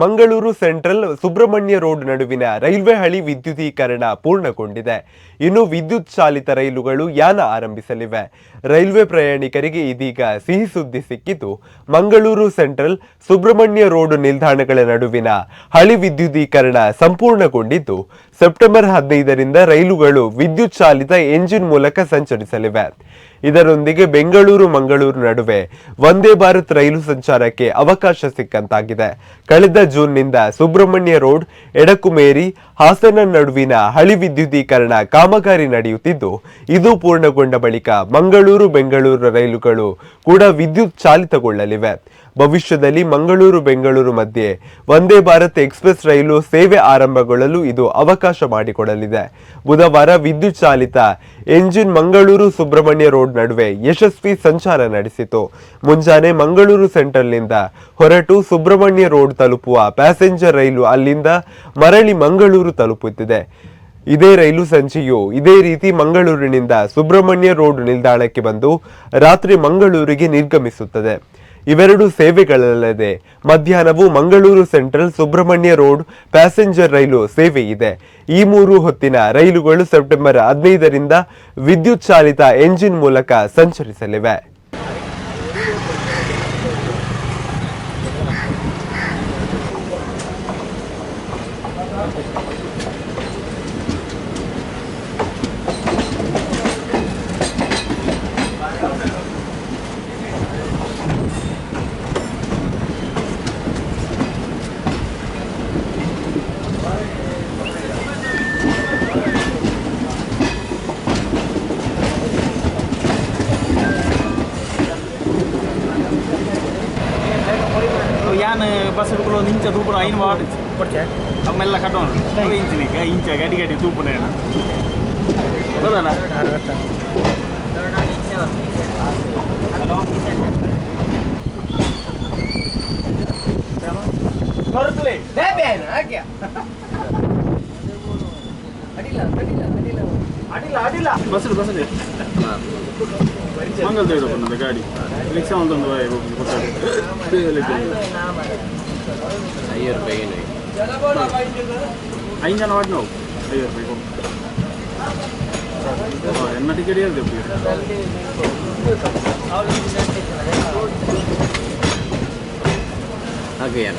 Mangaluru central Subrahmanya road ನಡುವಿನ railway ಹಳಿ ವಿದ್ಯುದೀಕರಣ ಪೂರ್ಣಗೊಂಡಿದೆ. ಇನ್ನು ವಿದ್ಯುತ್ ಚಾಲಿತ ರೈಲುಗಳು ಯಾನ ಆರಂಭಿಸಲಿವೆ. ರೈಲ್ವೆ ಪ್ರಯಾಣಿಕರಿಗೆ ಇದೀಗ ಸಿಹಿ ಸುದ್ದಿ ಸಿಕ್ಕಿದ್ದು, ಮಂಗಳೂರು ಸೆಂಟ್ರಲ್ ಸುಬ್ರಹ್ಮಣ್ಯ ರೋಡ್ ನಿಲ್ದಾಣಗಳ ನಡುವಿನ ಹಳಿ ವಿದ್ಯುದೀಕರಣ ಸಂಪೂರ್ಣಗೊಂಡಿದ್ದು, ಸೆಪ್ಟೆಂಬರ್ ಹದಿನೈದರಿಂದ ರೈಲುಗಳು ವಿದ್ಯುತ್ ಚಾಲಿತ ಎಂಜಿನ್ ಮೂಲಕ ಸಂಚರಿಸಲಿವೆ. ಇದರೊಂದಿಗೆ ಬೆಂಗಳೂರು, ಮಂಗಳೂರು ನಡುವೆ ವಂದೇ ಭಾರತ್ ರೈಲು ಸಂಚಾರಕ್ಕೆ ಅವಕಾಶ ಸಿಕ್ಕಂತಾಗಿದೆ. ಕಳೆದ ಜೂನ್ನಿಂದ ಸುಬ್ರಹ್ಮಣ್ಯ ರೋಡ್ ಎಡಕುಮೇರಿ ಹಾಸನ ನಡುವಿನ ಹಳಿ ವಿದ್ಯುದೀಕರಣ ಕಾಮಗಾರಿ ನಡೆಯುತ್ತಿದ್ದು, ಇದು ಪೂರ್ಣಗೊಂಡ ಬಳಿಕ ಮಂಗಳೂರು ಬೆಂಗಳೂರು ರೈಲುಗಳು ಕೂಡ ವಿದ್ಯುತ್ ಚಾಲಿತಗೊಳ್ಳಲಿವೆ. ಭವಿಷ್ಯದಲ್ಲಿ ಮಂಗಳೂರು, ಬೆಂಗಳೂರು ಮಧ್ಯೆ ವಂದೇ ಭಾರತ್ ಎಕ್ಸ್ಪ್ರೆಸ್ ರೈಲು ಸೇವೆ ಆರಂಭಗೊಳ್ಳಲು ಇದು ಅವಕಾಶ ಮಾಡಿಕೊಡಲಿದೆ. ಬುಧವಾರ ವಿದ್ಯುತ್ ಚಾಲಿತ ಎಂಜಿನ್ ಮಂಗಳೂರು ಸುಬ್ರಹ್ಮಣ್ಯ ರೋಡ್ ನಡುವೆ ಯಶಸ್ವಿ ಸಂಚಾರ ನಡೆಸಿತು. ಮುಂಜಾನೆ ಮಂಗಳೂರು ಸೆಂಟ್ರಲ್ನಿಂದ ಹೊರಟು ಸುಬ್ರಹ್ಮಣ್ಯ ರೋಡ್ ತಲುಪುವ ಪ್ಯಾಸೆಂಜರ್ ರೈಲು ಅಲ್ಲಿಂದ ಮರಳಿ ಮಂಗಳೂರು ತಲುಪುತ್ತಿದೆ. ಇದೇ ರೈಲು ಸಂಚಿಯು ಇದೇ ರೀತಿ ಮಂಗಳೂರಿನಿಂದ ಸುಬ್ರಹ್ಮಣ್ಯ ರೋಡ್ ನಿಲ್ದಾಣಕ್ಕೆ ಬಂದು ರಾತ್ರಿ ಮಂಗಳೂರಿಗೆ ನಿರ್ಗಮಿಸುತ್ತದೆ. ಇವೆರಡು ಸೇವೆಗಳಲ್ಲದೆ ಮಧ್ಯಾಹ್ನವು Mangaluru central Subrahmanya road passenger ರೈಲು ಸೇವೆ ಇದೆ. ಈ ಮೂರು ಹೊತ್ತಿನ ರೈಲುಗಳು ಸೆಪ್ಟೆಂಬರ್ ಹದಿನೈದರಿಂದ ವಿದ್ಯುತ್ ಚಾಲಿತ ಎಂಜಿನ್ ಮೂಲಕ ಸಂಚರಿಸಲಿವೆ. ಯಾನ್ ಬಸ್ ಹಿಡ್ಕೊಳ್ಳೋ ಒಂದು ಇಂಚ ತೂಪುನ ಐನು ವಾಟ್ ಕೊಡ್ಚೆ ಅಮ್ಮೆಲ್ಲ ಕಟ್ಟೋಣ ಇಂಚಿನಿಗೆ ಇಂಚ ಗಡಿ ಗಡಿ ತೂಪುನ ಹೌದಲ್ಲ ಅಡಿಲ್ಲ ಅಡಿಲ್ಲ ಬಸ್ ಬಸ್ ಮಂಗಲ್ ತೆಗೆದು ಬಂದ ಗಾಡಿ ರಿಕ್ಷಾ ಒಂದೊಂದು ಐವತ್ತು ರೂಪಾಯಿ ಏನು ಐದು ಜನ ವಾಟ್ ನಾವು ಐವತ್ತು ರೂಪಾಯಿ ಎನ್ನ ಟಿಕೆಟ್ ಹೇಳ್ತೇವೆ ಹಾಗೆ ಯಾರ